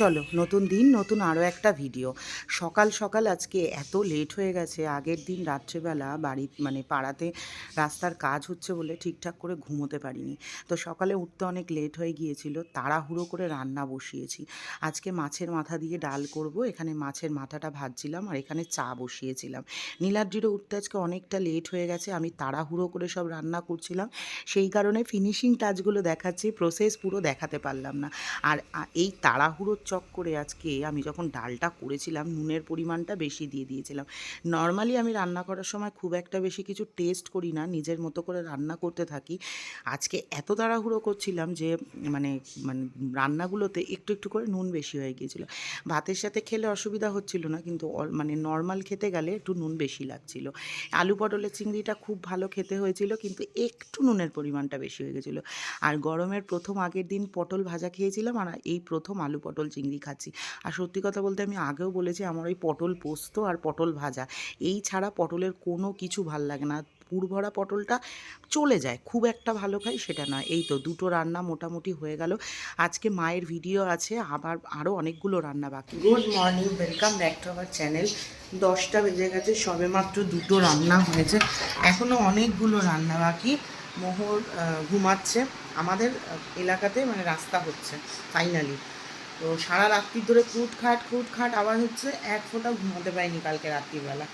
চলো, নতুন দিন, নতুন আরও একটা ভিডিও সকাল সকাল আজকে এত লেট হয়ে গেছে, আগের দিন রাত্রেবেলা বাড়ি মানে পাড়াতে রাস্তার কাজ হচ্ছে বলে ঠিকঠাক করে ঘুমোতে পারিনি। তো সকালে উঠতে অনেক লেট হয়ে গিয়েছিল, তাড়াহুড়ো করে রান্না বসিয়েছি। আজকে মাছের মাথা দিয়ে ডাল করব, এখানে মাছের মাথাটা ভাজছিলাম আর এখানে চা বসিয়েছিলাম। নীলাদ্রিরও উঠতে আজকে অনেকটা লেট হয়ে গেছে, আমি তাড়াহুড়ো করে সব রান্না করছিলাম। সেই কারণে ফিনিশিং টাচগুলো দেখাচ্ছি প্রসেস পুরো দেখাতে পারলাম না। আর এই তাড়াহুড়োর চক্করে আজকে আমি যখন ডালটা করেছিলাম, নুনের পরিমাণটা বেশি দিয়ে দিয়েছিলাম। নর্মালি আমি রান্না করার সময় খুব একটা বেশি কিছু টেস্ট করি না, নিজের মতো করে রান্না করতে থাকি। আজকে এত তাড়াহুড়ো করছিলাম যে মানে মানে রান্নাগুলোতে একটু একটু করে নুন বেশি হয়ে গিয়েছিল। ভাতের সাথে খেলে অসুবিধা হচ্ছিল না, কিন্তু মানে নর্মাল খেতে গেলে একটু নুন বেশি লাগছিল। আলু পটলের চিংড়িটা খুব ভালো খেতে হয়েছিল, কিন্তু একটু নুনের পরিমাণটা বেশি হয়ে গেছিল। আর গরমের প্রথম আগের দিন পটল ভাজা খেয়েছিলাম, আর এই প্রথম আলু পটল চিংড়ি খাচ্ছি। আর সত্যি কথা বলতে আমি আগেও বলেছি, আমার ওই পটল পোস্ত আর পটল ভাজা, এই ছাড়া পটলের কোনো কিছু ভালো লাগে না। পুরভরা পটলটা চলে যায়, খুব একটা ভালো খাই সেটা নয়। এই তো দুটো রান্না মোটামুটি হয়ে গেল। আজকে মায়ের ভিডিও আছে, আবার আরও অনেকগুলো রান্না বাকি। Good morning welcome back to our channel দশটা বেজে গেছে, সবেমাত্র দুটো রান্না হয়েছে। এখনও অনেকগুলো রান্না বাকি। মোহর ঘুমাচ্ছে। আমাদের এলাকাতে মানে রাস্তা হচ্ছে ফাইনালি তো সারা রাত্রি ধরে খুট খাট খুট খাট আওয়াজ হচ্ছে এক ফোঁটা ঘুমাতে পারিনি কালকে রাত্রিবেলা।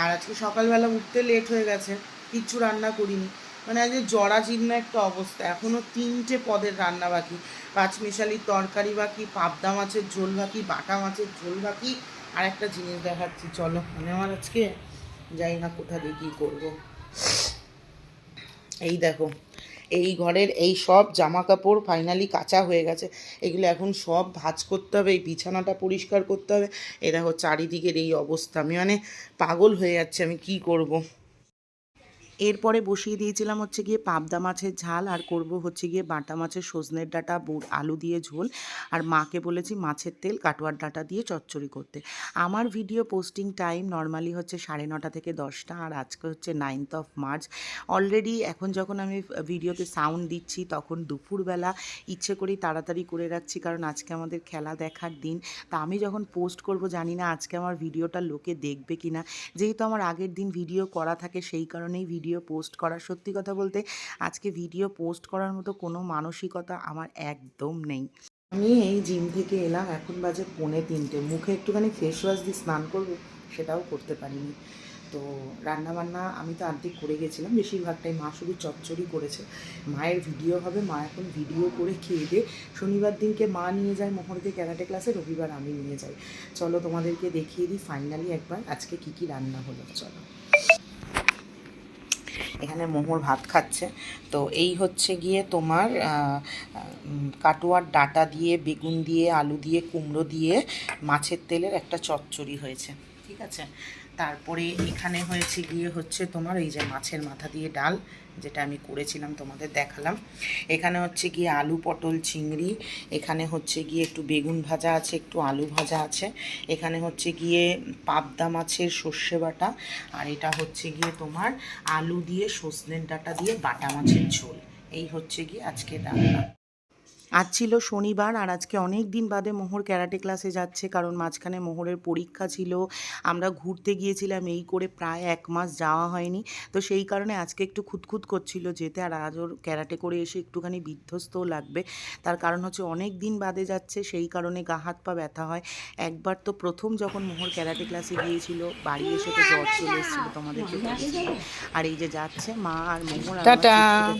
আর আজকে সকালবেলা উঠতে লেট হয়ে গেছে, কিচ্ছু রান্না করিনি। মানে আজকে জরাজীর্ণ একটা অবস্থা এখনও তিনটে পদের রান্না বাকি। পাঁচমিশালির তরকারি বাকি, পাবদা মাছের ঝোল বাকি, বাটা মাছের ঝোল বাকি। আর একটা জিনিস দেখাচ্ছি, চলো মানে আমার আজকে যাই না কোথা দিয়ে কী করব। এই দেখো এই ঘরের এই সব জামা কাপড় ফাইনালি কাঁচা হয়ে গেছে। এগুলো এখন সব ভাজ করতে হবে, এই বিছানাটা পরিষ্কার করতে হবে। এ দেখো চারিদিকের এই অবস্থা। আমি মানে পাগল হয়ে যাচ্ছে, আমি কি করব। এরপরে বসিয়ে দিয়েছিলাম হচ্ছে গিয়ে পাবদা মাছের ঝাল আর করব হচ্ছে গিয়ে বাটা মাছের সজনের ডাঁটা, বুট, আলু দিয়ে ঝোল। আর মাকে বলেছি মাছের তেল কাটোয়ার ডাঁটা দিয়ে চচ্চড়ি করতে। আমার ভিডিও পোস্টিং টাইম নর্মালি হচ্ছে সাড়ে নটা থেকে দশটা আর আজকে হচ্ছে নাইনথ অফ মার্চ অলরেডি এখন যখন আমি ভিডিওতে সাউন্ড দিচ্ছি তখন দুপুরবেলা ইচ্ছে করেই তাড়াতাড়ি করে রাখছি কারণ আজকে আমাদের খেলা দেখার দিন। তা আমি যখন পোস্ট করব জানি না আজকে আমার ভিডিওটা লোকে দেখবে কি না যেহেতু আমার আগের দিন ভিডিও করা থাকে সেই কারণেই ভিডিও পোস্ট করা। সত্যি কথা বলতে, আজকে ভিডিও পোস্ট করার মতো কোনো মানসিকতা আমার একদম নেই। আমি এই জিম থেকে এলাম, এখন বাজে পৌনে তিনটে। মুখে একটুখানি ফেস ওয়াশ দিয়ে স্নান করব, সেটাও করতে পারিনি। তো রান্নাবান্না আমি তো অর্ধেক করে গেছিলাম, বেশিরভাগটাই মা শুধু চচ্চড়ি করেছে। মায়ের ভিডিও হবে, মা এখন ভিডিও করে খেয়ে দিয়ে শনিবার দিনকে মা নিয়ে যায় মোহরকে ক্যারাটে ক্লাসে রবিবার আমি নিয়ে যাই। চলো তোমাদেরকে দেখিয়ে দিই ফাইনালি একবার আজকে কি কি রান্না হলো, চলো। এখানে মোহর ভাত খাচ্ছে। তো এই হচ্ছে গিয়ে তোমার কাটুয়ার ডাটা দিয়ে, বেগুন দিয়ে, আলু দিয়ে, কুমড়ো দিয়ে মাছের তেলের একটা চচ্চড়ি হয়েছে। ঠিক আছে? তারপরে এখানে হয়েছে গিয়ে হচ্ছে তোমার এই যে মাছের মাথা দিয়ে ডাল, যেটা আমি করেছিলাম, তোমাদের দেখালাম। এখানে হচ্ছে গিয়ে আলু, পটল, চিংড়ি, এখানে হচ্ছে গিয়ে একটু বেগুন ভাজা আছে, একটু আলু ভাজা আছে। এখানে হচ্ছে গিয়ে পাবদা মাছের সর্ষে বাটা, আর এটা হচ্ছে গিয়ে তোমার আলু দিয়ে সজনের ডাঁটা দিয়ে বাটা মাছের ঝোল। এই হচ্ছে গিয়ে আজকে রান্না। আজ ছিল শনিবার আর আজকে অনেক দিন বাদে মোহর ক্যারাটে ক্লাসে যাচ্ছে কারণ মাঝখানে মোহরের পরীক্ষা ছিল। আমরা ঘুরতে গিয়েছিলাম এই করে প্রায় এক মাস যাওয়া হয়নি। তো সেই কারণে আজকে একটু খুঁতখুত করছিল যেতে আর আজ ওর ক্যারাটে করে এসে একটুখানি বিধ্বস্তও লাগবে। তার কারণ হচ্ছে অনেক দিন বাদে যাচ্ছে সেই কারণে গা হাত পা ব্যথা হয়। একবার তো প্রথম যখন মোহর ক্যারাটে ক্লাসে গিয়েছিল বাড়ি এসে তো জ্বর চলে এসেছিল তোমাদেরকে বলেছি। আর এই যে যাচ্ছে মা আর মোহর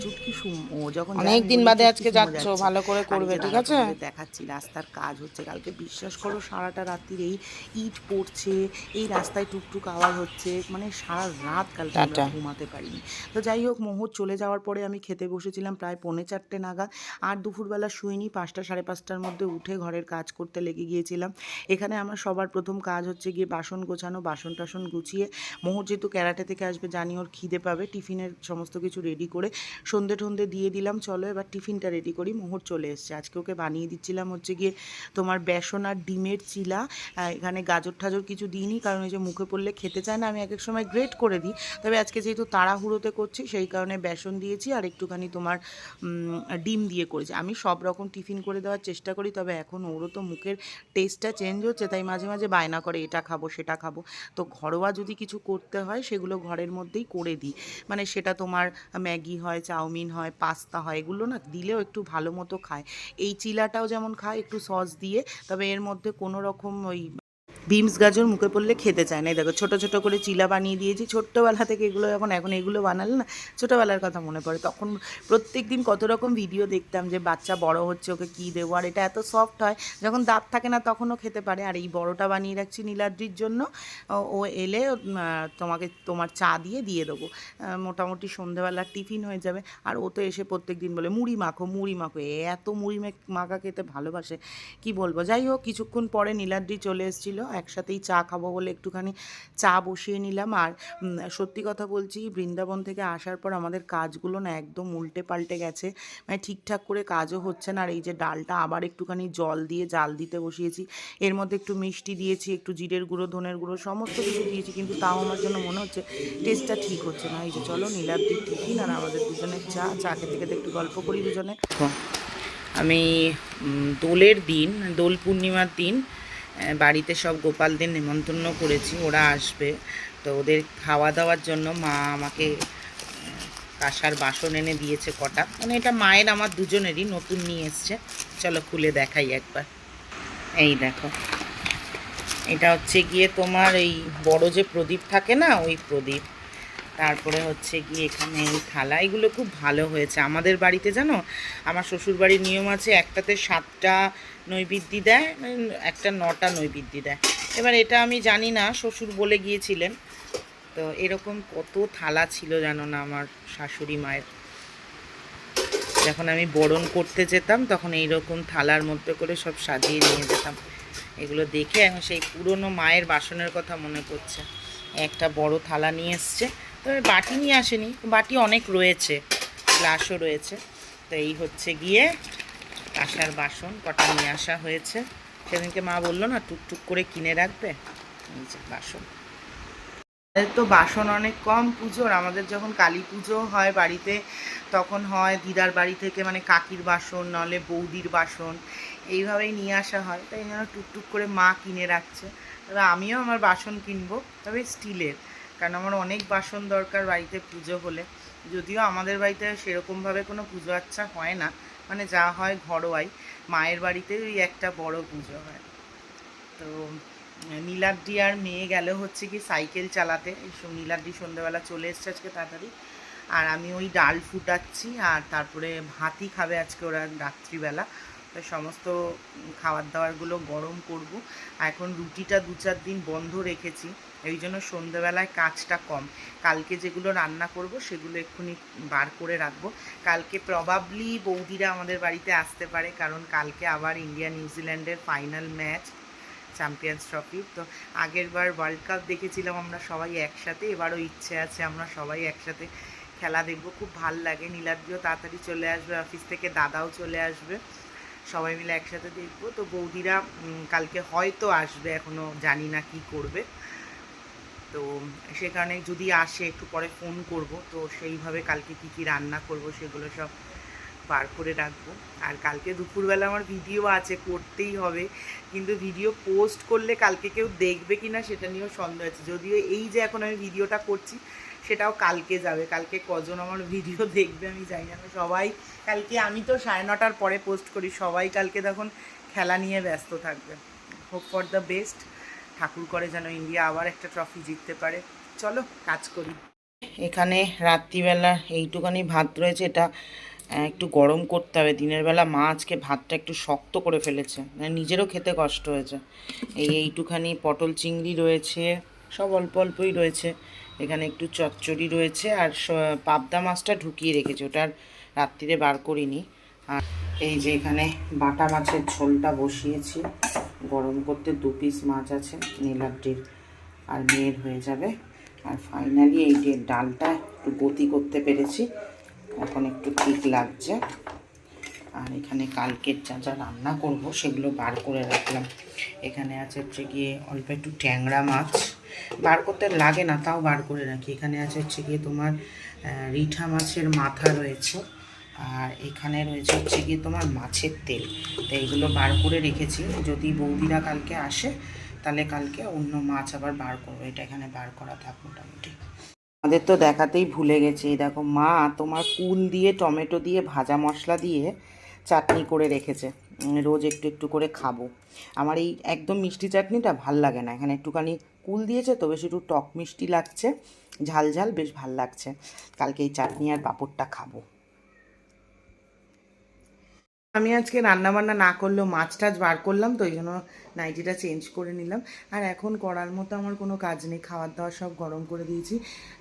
চুটকি ও যখন অনেক দিন বাদে আজকে যাচ্ছ। ভালো করে করবে ঠিক আছে? দেখাচ্ছি রাস্তার কাজ হচ্ছে। কালকে বিশ্বাস করো সারাটা রাত্রির এই ইট পড়ছে এই রাস্তায় টুকটুক আওয়াজ হচ্ছে মানে সারা রাত কালকে আমরা ঘুমাতে পারিনি। তো যাই হোক মোহর চলে যাওয়ার পরে আমি খেতে বসেছিলাম প্রায় পৌনে চারটে নাগাদ। আর দুপুরবেলা শুইনি পাঁচটা সাড়ে পাঁচটার মধ্যে উঠে ঘরের কাজ করতে লেগে গিয়েছিলাম। এখানে আমার সবার প্রথম কাজ হচ্ছে গিয়ে বাসন গোছানো বাসন টাসন গুছিয়ে। মোহর যেহেতু ক্যারাটে থেকে আসবে জানি ওর খিদে পাবে টিফিনের সমস্ত কিছু রেডি করে সন্ধে টন্ধে দিয়ে দিলাম চলো এবার টিফিনটা রেডি করি মোহর চলে এসছে। আজকে ওকে বানিয়ে দিচ্ছিলাম হচ্ছে গিয়ে তোমার বেসন আর ডিমের চিলা। এখানে গাজর ঠাজর কিছু দিইনি, কারণ এই যে মুখে পড়লে খেতে চায় না, আমি এক এক সময় গ্রেট করে দিই। তবে আজকে যেহেতু তাড়াহুড়োতে করছি, সেই কারণে বেসন দিয়েছি আর একটুখানি তোমার ডিম দিয়ে করেছি। আমি সব রকম টিফিন করে দেওয়ার চেষ্টা করি, তবে এখন ওরও তো মুখের টেস্টটা চেঞ্জ হচ্ছে, তাই মাঝে মাঝে বায়না করে, এটা খাব, সেটা খাব। তো ঘরোয়া যদি কিছু করতে হয়, সেগুলো ঘরের মধ্যেই করে দিই। মানে সেটা তোমার ম্যাগি হয়, চাউমিন হয়, পাস্তা হয়, এগুলো না দিলেও একটু ভালো মতো খায় এই চিলাটাও যেমন খায় একটু সস দিয়ে তবে এর মধ্যে কোনো রকম ওই বিমস গাজর মুখে পড়লে খেতে চায় না। দেখো, ছোটো ছোটো করে চিলা বানিয়ে দিয়েছি। ছোট্টবেলা থেকে এগুলো এখন এখন এগুলো বানালে না, ছোটোবেলার কথা মনে পড়ে। তখন প্রত্যেক দিন কত রকম ভিডিও দেখতাম যে, বাচ্চা বড় হচ্ছে, ওকে কী দেবো? আর এটা এত সফট হয়, যখন দাঁত থাকে না তখনও খেতে পারে। আর এই বড়টা বানিয়ে রাখছি নীলাদ্রির জন্য। ও- এলে তোমাকে তোমার চা দিয়ে দিয়ে দেবো। মোটামুটি সন্ধেবেলার টিফিন হয়ে যাবে। আর ও তো এসে প্রত্যেক দিন বলে, মুড়ি মাখো মুড়ি মাখো। এত মুড়ি মাখা খেতে ভালোবাসে, কি বলব? যাই হোক, কিছুক্ষণ পরে নীলাদ্রি চলে এসেছিল। একসাথেই চা খাব বলে একটুখানি চা বসিয়ে নিলাম। আর সত্যি কথা বলছি, বৃন্দাবন থেকে আসার পর আমাদের কাজগুলো না একদম উল্টে পাল্টে গেছে। মানে ঠিকঠাক করে কাজও হচ্ছে না। আর এই যে ডালটা আবার একটুখানি জল দিয়ে জাল দিতে বসিয়েছি। এর মধ্যে একটু মিষ্টি দিয়েছি, একটু জিরের গুঁড়ো, ধনের গুঁড়ো, সমস্ত কিছু দিয়েছি। কিন্তু তাও আমার জন্য মনে হচ্ছে টেস্টটা ঠিক হচ্ছে না। এই যে চলো নীলাদ্রির টিফিন আর আমাদের দুজনের চা। চা খেতে খেতে একটু গল্প করি দুজনে। আমি দোলের দিন, দোল পূর্ণিমার দিন বাড়িতে সব গোপালদের নেমন্তন্ন করেছি, ওরা আসবে। তো ওদের খাওয়া দাওয়ার জন্য মা আমাকে কাঁসার বাসন এনে দিয়েছে কটা। মানে এটা মায়ের, আমার দুজনেরই, নতুন নিয়ে এসছে। চলো খুলে দেখাই একবার। এই দেখো। এটা হচ্ছে গিয়ে তোমার এই বড় যে প্রদীপ থাকে না, ওই প্রদীপ। তারপরে হচ্ছে গিয়ে এখানে এই থালা, এগুলো খুব ভালো হয়েছে। আমাদের বাড়িতে জানো, আমার শ্বশুরবাড়ির নিয়ম আছে, একটাতে সাতটা নৈবেদ্যি দেয় একটা নটা নৈবেদ্যি দেয়। এবার এটা আমি জানি না, শ্বশুর বলে গিয়েছিলেন। তো এরকম কত থালা ছিল জানো না আমার শাশুড়ি মায়ের। যখন আমি বরণ করতে যেতাম, তখন এই রকম থালার মধ্যে করে সব সাজিয়ে নিয়ে যেতাম। এগুলো দেখে এখন সেই পুরনো মায়ের বাসনের কথা মনে পড়ছে। একটা বড় থালা নিয়ে এসছে তবে বাটি নিয়ে আসেনি, বাটি অনেক রয়েছে, গ্লাসও রয়েছে। তো এই হচ্ছে গিয়ে কাঁসার বাসন, কটা নিয়ে আসা হয়েছে। সেদিনকে মা বলল, না, টুকটুক করে কিনে রাখবে। বাসন। তো বাসন অনেক কম পুজোর, আমাদের যখন কালী পুজো হয় বাড়িতে, তখন হয় দিদার বাড়ি থেকে মানে কাকির বাসন, নলে বৌদির বাসন, এইভাবেই নিয়ে আসা হয়। তাই জন্য টুকটুক করে মা কিনে রাখছে। তবে আমিও আমার বাসন কিনবো, তবে স্টিলের। কারণ আমার অনেক বাসন দরকার বাড়িতে পুজো হলে। যদিও আমাদের বাড়িতে সেরকমভাবে কোনো পুজো আচ্ছা হয় না। মানে যা হয় ঘরোয়াই। মায়ের বাড়িতে ওই একটা বড় পুজো হয়। তো, নীলাদ্রি আর মেয়ে গেল হচ্ছে কি সাইকেল চালাতে। এই সব- নীলাদ্রি সন্ধ্যেবেলা চলে এসছে আজকে তাড়াতাড়ি। আর আমি ওই ডাল ফুটাচ্ছি আর তারপরে ভাতই খাবে আজকে ওরা রাত্রিবেলা। সমস্ত খাবার দাবারগুলো গরম করব। এখন রুটিটা দু চার দিন বন্ধ রেখেছি। এই জন্য সন্ধ্যেবেলায় কাজটা কম। কালকে যেগুলো রান্না করব, সেগুলো এক্ষুনি বার করে রাখব। কালকে প্রবাবলি বৌদিরা আমাদের বাড়িতে আসতে পারে, কারণ কালকে আবার ইন্ডিয়া নিউজিল্যান্ডের ফাইনাল ম্যাচ চ্যাম্পিয়ন্স ট্রফি তো আগের বার ওয়ার্ল্ড কাপ দেখেছিলাম আমরা সবাই একসাথে, এবারও ইচ্ছে আছে আমরা সবাই একসাথে খেলা দেখব। খুব ভালো লাগে। নীলাদ্রিও তাড়াতাড়ি চলে আসবে অফিস থেকে দাদাও চলে আসবে। সবাই মিলে একসাথে দেখব। তো বৌদিরা কালকে হয়তো আসবে এখনও জানি না কি করবে। তো সে কারণে যদি আসে, একটু পরে ফোন করব। তো সেইভাবে কালকে কি কি রান্না করব, সেগুলো সব বার করে রাখব। আর কালকে দুপুরবেলা আমার ভিডিও আছে, করতেই হবে। কিন্তু ভিডিও পোস্ট করলে কালকে কেউ দেখবে কি না সেটা নিয়েও সন্দেহ আছে। যদিও এই যে এখন আমি ভিডিওটা করছি সেটাও কালকে যাবে। কালকে কজন আমার ভিডিও দেখবে আমি জানি না। সবাই কালকে, আমি তো সাড়ে নটার পরে পোস্ট করি। সবাই কালকে তখন খেলা নিয়ে ব্যস্ত থাকবে। হোপ ফর দ্য বেস্ট ঠাকুর করে যেন ইন্ডিয়া আবার একটা ট্রফি জিততে পারে। চলো, কাজ করি। এখানে রাত্রিবেলা এইটুখানি ভাত রয়েছে। এটা একটু গরম করতে হবে। দিনের বেলা মা আজকে ভাতটা একটু শক্ত করে ফেলেছে। মানে নিজেরও খেতে কষ্ট হয়েছে। এই এইটুখানি পটল চিংড়ি রয়েছে। সব অল্প অল্পই রয়েছে। এখানে একটু চচ্চড়ি রয়েছে আর পাবদা মাছটা ঢুকিয়ে রেখেছে, ওটা আর রাত্রিরে বার করিনি। আর এই যে এখানে বাটা মাছের ঝোলটা বসিয়েছি, গরম করতে দু পিস মাছ আছে নীলাদ্রির আর মেয়ের হয়ে যাবে। আর ফাইনালি এই যে ডালটা একটু গতি করতে পেরেছি, এখন একটু ঠিক লাগছে। আর এখানে কালকের যা যা রান্না করব, সেগুলো বার করে রাখলাম। এখানে আছে হচ্ছে গিয়ে অল্প একটু ট্যাংরা মাছ। বার করতে লাগে না, তাও বার করে রাখি। এখানে আছে হচ্ছে গিয়ে তোমার রিঠা মাছের মাথা রয়েছে। আর এখানে রয়েছে হচ্ছে গিয়ে তোমার মাছের তেল। তো এইগুলো বার করে রেখেছি। যদি বৌদিরা কালকে আসে, তাহলে কালকে অন্য মাছ আবার বার করব। এটা এখানে বার করা থাক মোটামুটি। আমাদের তো দেখাতেই ভুলে গেছি। দেখো, মা তোমার কুল দিয়ে, টমেটো দিয়ে, ভাজা মশলা দিয়ে চাটনি করে রেখেছে। রোজ একটু একটু করে খাব। আমার এই একদম মিষ্টি চাটনিটা ভালো লাগে না। এখানে একটুখানি কুল দিয়েছে, তো বেশ একটু টক মিষ্টি লাগছে। ঝাল ঝাল, বেশ ভালো লাগছে। কালকে এই চাটনি আর পাঁপড়টা খাব। আমি আজকে রান্না বান্না না করলেও মাছ টাছ বার করলাম, তো ওই জন্য নাইটিটা চেঞ্জ করে নিলাম। আর এখন করার মতো আমার কোনো কাজ নেই। খাওয়ার দাবার সব গরম করে দিয়েছি।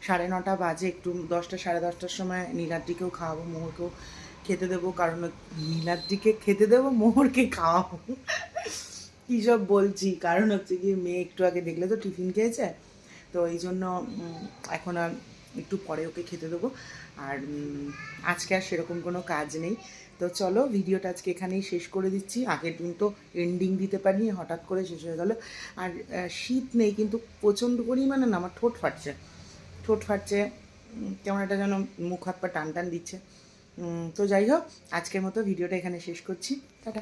সাড়ে নটা বাজে, একটু দশটা, সাড়ে দশটার সময় নীলাদ্রিকেও খাওয়াবো, মোহরকেও খেতে দেবো। কারণ নীলাদ্রিকে খেতে দেবো, মোহরকে খাওয়াবো। কী সব বলছি? কারণ হচ্ছে কি মেয়ে একটু আগে দেখলে তো টিফিন খেয়েছে, তো এই জন্য এখন আর একটু পরে ওকে খেতে দেবো। আর আজকে আর সেরকম কোনো কাজ নেই। তো চলো, ভিডিওটা আজকে এখানেই শেষ করে দিচ্ছি। আগের দিন তো এন্ডিং দিতে পারিনি, হঠাৎ করে শেষ হয়ে গেল। আর শীত নেই, কিন্তু প্রচণ্ড পরিমাণে না, আমার ঠোঁট ফাটছে। ঠোঁট ফাটছে কেমন একটা যেন মুখ হাত পা টান টান দিচ্ছে। তো যাই হোক, আজকের মতো ভিডিওটা এখানে শেষ করছি। টাটা।